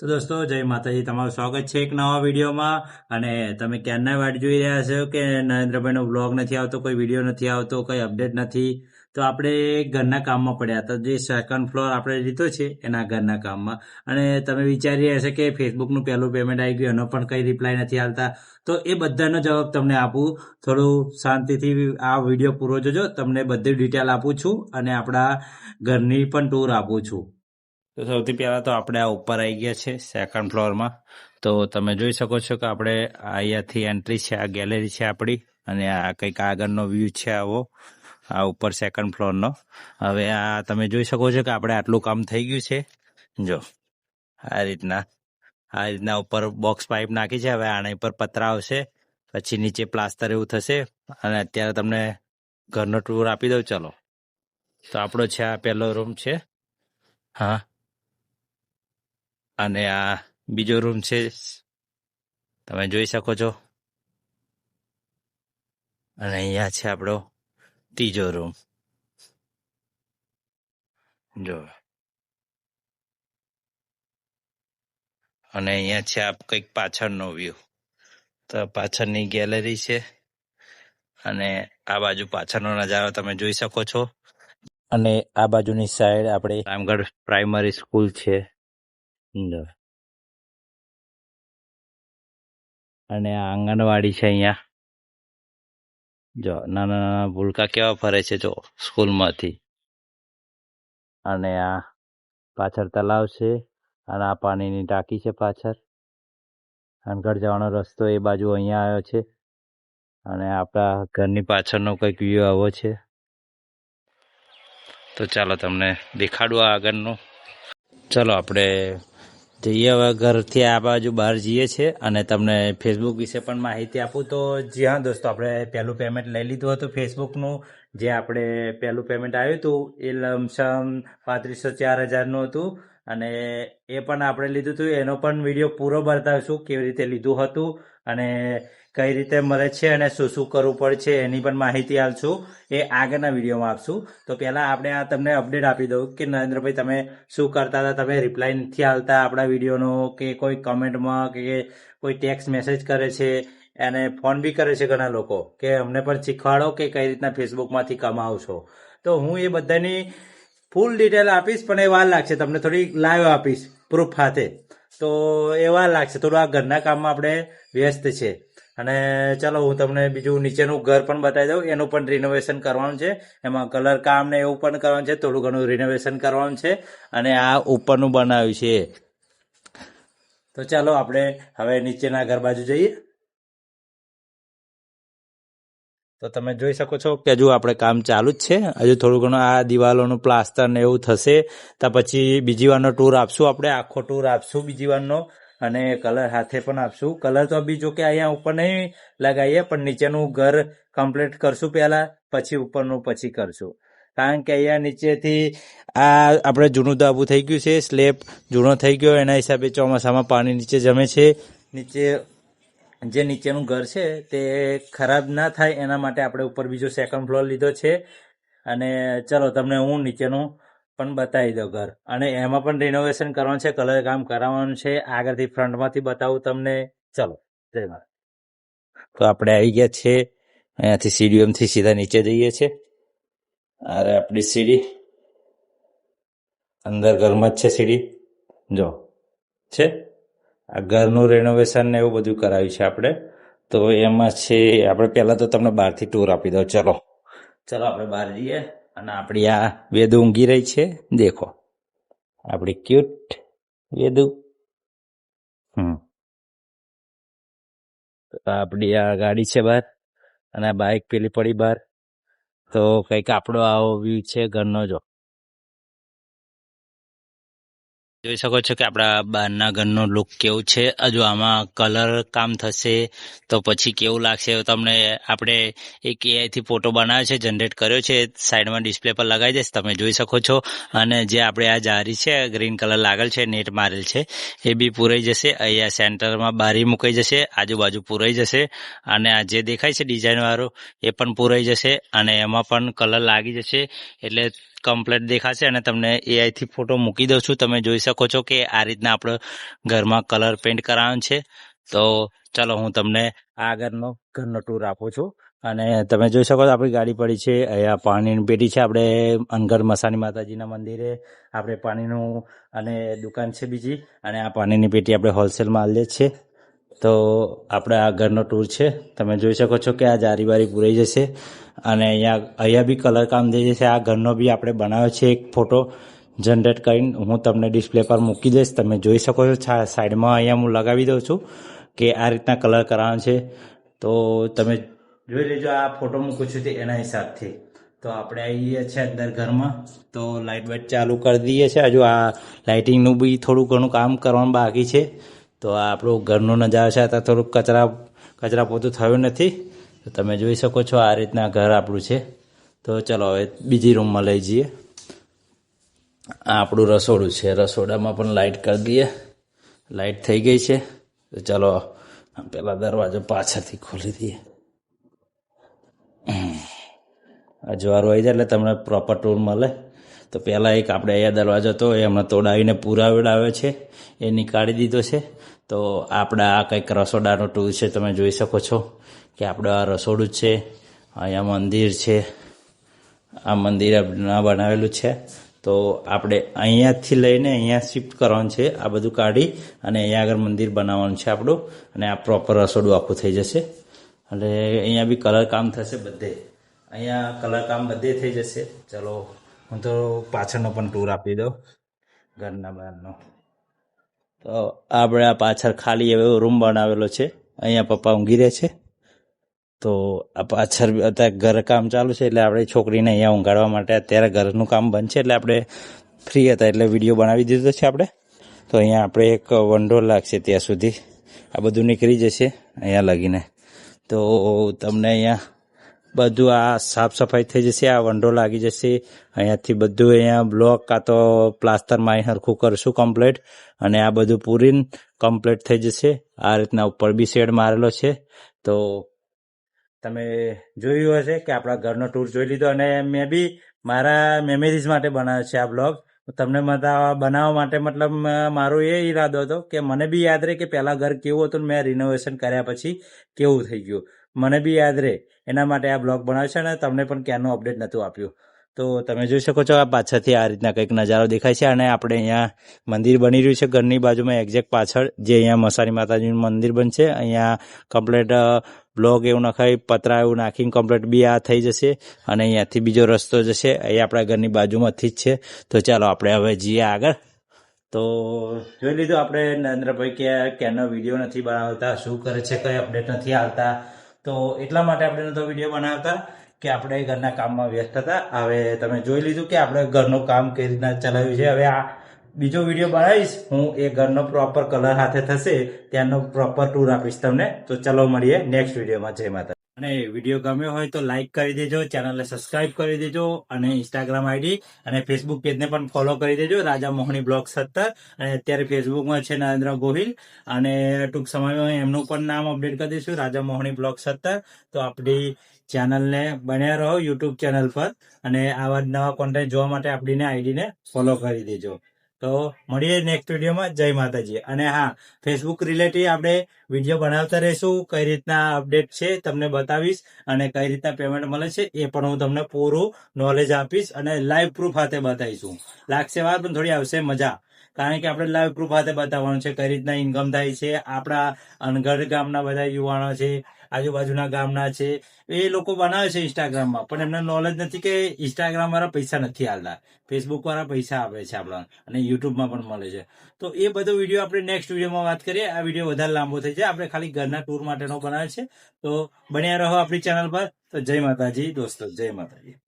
તો દોસ્તો, જય માતાજી. તમારું સ્વાગત છે એક નવા વિડીયોમાં. અને તમે ક્યારના વાટ જોઈ રહ્યા છો કે નરેન્દ્રભાઈનો વ્લોગ નથી આવતો, કોઈ વીડિયો નથી આવતો, કોઈ અપડેટ નથી? તો આપણે ઘરના કામમાં પડ્યા. હતા જે સેકન્ડ ફ્લોર આપણે લીધો છે, એના ઘરના કામમાં. અને તમે વિચારી રહ્યા છો કે ફેસબુકનું પહેલું પેમેન્ટ આવી ગયું, એનો પણ કંઈ રિપ્લાય નથી આવતા. તો એ બધાનો જવાબ તમને આપું. થોડું શાંતિથી આ વીડિયો પૂરો જોજો. તમને બધી ડિટેલ આપું છું અને આપણા ઘરની પણ ટૂર આપું છું. તો સૌથી પહેલાં તો આપણે આ ઉપર આવી ગયા છે સેકન્ડ ફ્લોરમાં તો તમે જોઈ શકો છો કે આપણે અહીંયાથી એન્ટ્રી છે, આ ગેલેરી છે આપણી, અને આ કંઈક આગળનો વ્યૂ છે આવો, આ ઉપર સેકન્ડ ફ્લોરનો હવે આ તમે જોઈ શકો છો કે આપણે આટલું કામ થઈ ગયું છે. જો, આ રીતના આ રીતના ઉપર બોક્સ પાઇપ નાખી છે, હવે આના ઉપર પતરા આવશે, પછી નીચે પ્લાસ્ટર એવું થશે, અને અત્યારે તમને ઘરનો ટૂર આપી દઉં, ચલો. તો આપણો છે આ પહેલો રૂમ છે. હા. અને આ બીજો રૂમ છે. તમે જોઈ શકો છો. અને અહીંયા છે આપણો ત્રીજો રૂમ જો. અને અહીંયા છે આ કંઈક પાછળનો વ્યૂ તો પાછળની ગેલેરી છે. અને આ બાજુ પાછળનો નજારો તમે જોઈ શકો છો. અને આ બાજુની સાઈડ આપણે રામગઢ પ્રાઇમરી સ્કૂલ છે. જો. અને આ આંગણવાડી છે અહીંયા. જો, નાના નાના ભૂલકા કેવા ફરે છે, જો, સ્કૂલમાંથી. અને આ પાછળ તલાવ છે, અને આ પાણીની ટાંકી છે પાછળ. ઘર જવાનો રસ્તો એ બાજુ અહીંયા આવ્યો છે. અને આપણા ઘરની પાછળનો કંઈક વ્યૂ આવો છે. તો ચાલો તમને દેખાડું આ આગળનું. ચલો, આપણે જઈએ હવે ઘરથી આ બાજુ બહાર જઈએ છીએ અને તમને ફેસબુક વિશે પણ માહિતી આપું. તો જી હા, દોસ્તો, આપણે પહેલું પેમેન્ટ લઈ લીધું હતું ફેસબુકનું જે આપણે પહેલું પેમેન્ટ આવ્યું હતું, એ લમસમ પાંત્રીસો ચાર હજારનું હતું. અને એ પણ આપણે લીધું હતું. એનો પણ વીડિયો પૂરો બતાવીશું, કેવી રીતે લીધું હતું. અને કઈ રીતે મળે છે અને શું શું કરવું પડે છે એની પણ માહિતી આપશું એ આગળના વિડીયોમાં આપશું. તો પહેલાં આપણે આ તમને અપડેટ આપી દઉં કે નરેન્દ્રભાઈ, તમે શું કરતા હતા? તમે રિપ્લાય નથી આવતા આપણા વિડીયોનો કે કોઈ કમેન્ટમાં કે કોઈ ટેક્સ્ટ મેસેજ કરે છે અને ફોન બી કરે છે ઘણા લોકો કે અમને પણ શીખવાડો કે કઈ રીતના ફેસબુકમાંથી કમાવો છો તો હું એ બધાની ફૂલ ડિટેલ આપીશ, પણ એ વાર લાગશે. તમને થોડી લાઈવ આપીશ પ્રૂફ સાથે. તો એ વાર લાગશે. થોડું આ ઘરના કામમાં આપણે વ્યસ્ત છે. અને ચલો, હું તમને બીજું નીચેનું ઘર પણ બતાવી દઉં. એનું પણ રિનોવેશન કરવાનું છે. એમાં કલર કામ ને એવું પણ કરવાનું છે. થોડું ઘણું રિનોવેશન કરવાનું છે. અને આ ઉપરનું બનાવ્યું છે. તો ચાલો, આપણે હવે નીચેના ઘર બાજુ જઈએ. તો તમે જોઈ શકો છો કે હજુ આપણે કામ ચાલુ જ છે. હજુ થોડું ઘણું આ દિવાલોનું પ્લાસ્ટર ને એવું થશે. તો પછી બીજી વારનો ટૂર આપશું. આપણે આખો ટૂર આપશું બીજી વારનો. અને કલર હાથે પણ આપશું. કલર તો બી જો કે અહીંયા ઉપર નહીં લગાવીએ પણ નીચેનું ઘર કમ્પ્લીટ કરશું પહેલાં, પછી ઉપરનું પછી કરશું. કારણ કે અહીંયા નીચેથી આ આપણે જૂનું ધાબુ થઈ ગયું છે, સ્લેબ જૂનો થઈ ગયો, એના હિસાબે ચોમાસામાં પાણી નીચે જમે છે. નીચે જે નીચેનું ઘર છે, તે ખરાબ ના થાય, એના માટે આપણે ઉપર બીજો સેકન્ડ ફ્લોર લીધો છે. અને ચલો, તમને હું નીચેનું પણ બતાવી દો ઘર. અને એમાં પણ રિનોવેશન કરવાનું છે કલર કામ કરાવવાનું છે. આગળથી ફ્રન્ટમાંથી બતાવું તમને. ચલો, જય તો આપણે આવી ગયા છે. અહીંયાથી સીડીએમથી સીધા નીચે જઈએ છીએ. અરે આપણી સીડી. અંદર ઘરમાં જ છે સીડી. જો, છે? આ ઘરનું રેનોવેશન ને એવું બધું કરાવ્યું છે આપણે. તો એમાં છે, આપણે પહેલાં તો તમને બહારથી ટૂર આપી દઉં. ચલો ચલો આપણે બહાર જઈએ. અને આપણી આ વેદુ ઊંઘી રહી છે. દેખો. આપણી ક્યુટ વેદુ. હમ. આપણી આ ગાડી છે બહાર અને આ બાઇક પેલી પડી બહાર. તો કંઈક આપણો આવો વ્યૂ છે ઘરનો જો. જોઈ શકો છો કે આપણા બહારના ઘરનો લુક કેવું છે. હજુ આમાં કલર કામ થશે તો પછી કેવું લાગશે તમને આપણે એક એઆઈથી ફોટો બનાવ્યો છે જનરેટ કર્યો છે સાઈડમાં ડિસ્પ્લે પર લગાવી દઈશ, તમે જોઈ શકો છો. અને જે આપણે આ જારી છે ગ્રીન કલર લાગેલ છે, નેટ મારેલ છે, એ બી પૂરાઈ જશે. અહીંયા સેન્ટરમાં બારી મુકાઈ જશે, આજુબાજુ પૂરાઈ જશે. અને આ જે દેખાય છે ડિઝાઇનવાળું એ પણ પૂરાઈ જશે. અને એમાં પણ કલર લાગી જશે. એટલે કમ્પ્લેટ દેખાશે અને તમને એઆઈથી ફોટો મૂકી દઉં છું. તમે જોઈ શકો છો કે આ રીતના આપણે ઘરમાં કલર પેઇન્ટ કરાવવાનો છે. તો ચાલો હું તમને આગળનો ઘરનો ટૂર આપું છું. અને તમે જોઈ શકો છો આપણી ગાડી પડી છે. અહીંયા પાણીની પેટી છે આપણે અનગઢ મસાની માતાજીના મંદિરે આપણે પાણીનું અને દુકાન છે બીજી. અને આ પાણીની પેટી આપણે હોલસેલમાં આલીએ છીએ તો આપણે આ ઘરનો ટૂર છે. તમે જોઈ શકો છો કે આ જારીબારી પૂરાઈ જશે અને અહીંયા અહીંયા બી કલર કામ થઈ જશે. આ ઘરનો બી આપણે બનાવ્યો છે એક ફોટો જનરેટ કરીને. હું તમને ડિસ્પ્લે પર મૂકી દઈશ. તમે જોઈ શકો છો સાઈડમાં અહીંયા હું લગાવી દઉં છું કે આ રીતના કલર કરાવવાનો છે. તો તમે જોઈ લેજો આ ફોટો મૂકું છું એના હિસાબથી. તો આપણે આવીએ છીએ અંદર ઘરમાં. તો લાઇટ વાઇટ ચાલુ કરી દઈએ છીએ. હજુ આ લાઇટિંગનું બી થોડું ઘણું કામ કરવાનું બાકી છે. તો આ આપણું ઘરનો નજારો છે અત્યારે થોડુંક કચરા કચરા પોતું થયું નથી. તો તમે જોઈ શકો છો આ રીતના ઘર આપણું છે. તો ચલો હવે બીજી રૂમમાં લઈ જઈએ. આ આપણું રસોડું છે. રસોડામાં પણ લાઇટ કરી દઈએ. લાઇટ થઈ ગઈ છે. તો ચલો પેલા દરવાજો પાછળથી ખોલી દઈએ. જવારો આવી જાય એટલે તમને પ્રોપર ટૂર મળે. તો પહેલાં એક આપણે અહીંયા દરવાજો હતો, એ હમણાં તોડાવીને પુરાવડાવ્યો છે, એ નીકાળી દીધો છે. તો આપણા આ કંઈક રસોડાનો ટૂર છે, તમે જોઈ શકો છો કે આપણે આ રસોડું જ છે, અહીંયા મંદિર છે, આ મંદિર ના બનાવેલું છે. તો આપણે અહીંયાથી લઈને અહીંયા શિફ્ટ કરવાનું છે, આ બધું કાઢી અને અહીંયા આગળ મંદિર બનાવવાનું છે આપણું, અને આ પ્રોપર રસોડું આખું થઈ જશે. એટલે અહીંયા બી કલર કામ થશે બધે. અહીંયા કલર કામ બધે થઈ જશે. ચલો. હું તો પાછળનો પણ ટૂર આપી દઉં. ઘરના બહારનો. તો આપણે આ પાછળ ખાલી એવો રૂમ બનાવેલો છે. અહીંયા પપ્પા ઊંઘી રહે છે. તો આ પાછળ અત્યારે ઘર કામ ચાલુ છે એટલે આપણે છોકરીને અહીંયા ઊંઘાડવા માટે અત્યારે ઘરનું કામ બંધ છે એટલે આપણે ફ્રી હતા એટલે વીડિયો બનાવી દીધો છે આપણે. તો અહીંયા આપણે એક વંડો લાગશે ત્યાં સુધી. આ બધું નીકળી જશે અહીંયા લગીને. તો તમને અહીંયા બધું આ સાફ સફાઈ થઈ જશે, આ વંડો લાગી જશે. અહીંયાથી બધું અહીંયા બ્લોક કાં તો પ્લાસ્ટરમાં અહીં સરખું કરશું કમ્પ્લેટ અને આ બધું પૂરીને કમ્પ્લેટ થઈ જશે. આ રીતના ઉપર બી શેડ મારેલો છે. તો તમે જોયું હશે કે આપણા ઘરનો ટૂર જોઈ લીધો અને મેં બી મારા મેમરીઝ માટે બનાવ્યો છે આ બ્લોગ તમને બનાવવા માટે મતલબ મારો એ ઈરાદો હતો કે મને બી યાદ રહે કે પહેલાં ઘર કેવું હતું મેં રિનોવેશન કર્યા પછી કેવું થઈ ગયું. મને બી યાદ રહે એના માટે આ બ્લોગ બનાવ્યો છે અને તમને પણ ક્યાંનું અપડેટ નહોતું આપ્યું. તો તમે જોઈ શકો છો આ પાછળથી આ રીતના કંઈક નજારો દેખાય છે અને આપણે અહીંયા મંદિર બની રહ્યું છે. ઘરની બાજુમાં એક્ઝેક્ટ પાછળ જે અહીંયા મસારી માતાજીનું મંદિર બનશે. અહીંયા કમ્પ્લેટ બ્લોગ એવું નખાય, પતરા એવું નાખીને કમ્પ્લેટ બી આ થઈ જશે અને અહીંયાથી બીજો રસ્તો જશે. એ આપણા ઘરની બાજુમાંથી જ છે. તો ચાલો આપણે હવે જઈએ આગળ. તો જોઈ લીધું આપણે નરેન્દ્રભાઈ કે કેનો વીડિયો નથી બનાવતા, શું કરે છે, કઈ અપડેટ નથી આવતા. તો એટલા માટે આપણે નતો વીડિયો બનાવતા કે આપણે ઘરના કામમાં વ્યસ્ત હતા. હવે તમે જોઈ લીધું કે આપણે ઘરનું કામ કઈ રીતના ચલાવ્યું છે. હવે આ બીજો વીડિયો બનાવીશ. હું એ ઘરનો પ્રોપર કલર હાથે થશે. ત્યાંનો પ્રોપર ટૂર આપીશ તમને. તો ચલો મળીએ નેક્સ્ટ વિડીયોમાં. જય માતા અને વીડિયો ગમ્યો હોય તો લાઈક કરી દેજો, ચેનલને સબસ્ક્રાઇબ કરી દેજો અને ઇન્સ્ટાગ્રામ આઈડી અને ફેસબુક પેજને પણ ફોલો કરી દેજો, રાજા મોહની બ્લોગ સત્તર. અને અત્યારે ફેસબુકમાં છે નરેન્દ્ર ગોહિલ. અને ટૂંક સમયમાં એમનું પણ નામ અપડેટ કરી દઈશું, રાજા મોહની બ્લોગ સત્તર. તો આપણી ચેનલને બન્યા રહો યુટ્યુબ ચેનલ પર. અને આવા નવા કોન્ટેન્ટ જોવા માટે આપણીને આઈડીને ફોલો કરી દેજો. તો મળીએ નેક્સ્ટ વિડીયોમાં જય માતાજી. અને હા ફેસબુક રિલેટેડ આપણે વીડિયો બનાવતા રહીશું. કઈ રીતના અપડેટ છે તમને બતાવીશ અને કઈ રીતના પેમેન્ટ મળે છે એ પણ હું તમને પૂરું નોલેજ આપીશ અને લાઈવ પ્રૂફ હાથે બતાવીશું. લાગશે વાર પણ થોડી આવશે મજા. કારણ કે આપણે લાઈવ પ્રૂફ હાથે બતાવવાનું છે, કઈ રીતના ઇન્કમ થાય છે, આપણા અનગઢ ગામના બધા યુવાનો છે, આજુબાજુના ગામના છે, એ લોકો બનાવે છે ઇન્સ્ટાગ્રામમાં પણ એમને નોલેજ નથી કે ઇન્સ્ટાગ્રામ વાળા પૈસા નથી હાલતા. ફેસબુક વાળા પૈસા આપે છે આપણા અને યુટ્યુબમાં પણ મળે છે. તો એ બધો વીડિયો આપણે નેક્સ્ટ વિડીયોમાં વાત કરીએ. આ વીડિયો વધારે લાંબો થઈ જાય. આપણે ખાલી ઘરના ટૂર માટેનો બનાવે છે. તો બન્યા રહો આપણી ચેનલ પર. તો જય માતાજી, દોસ્તો, જય માતાજી.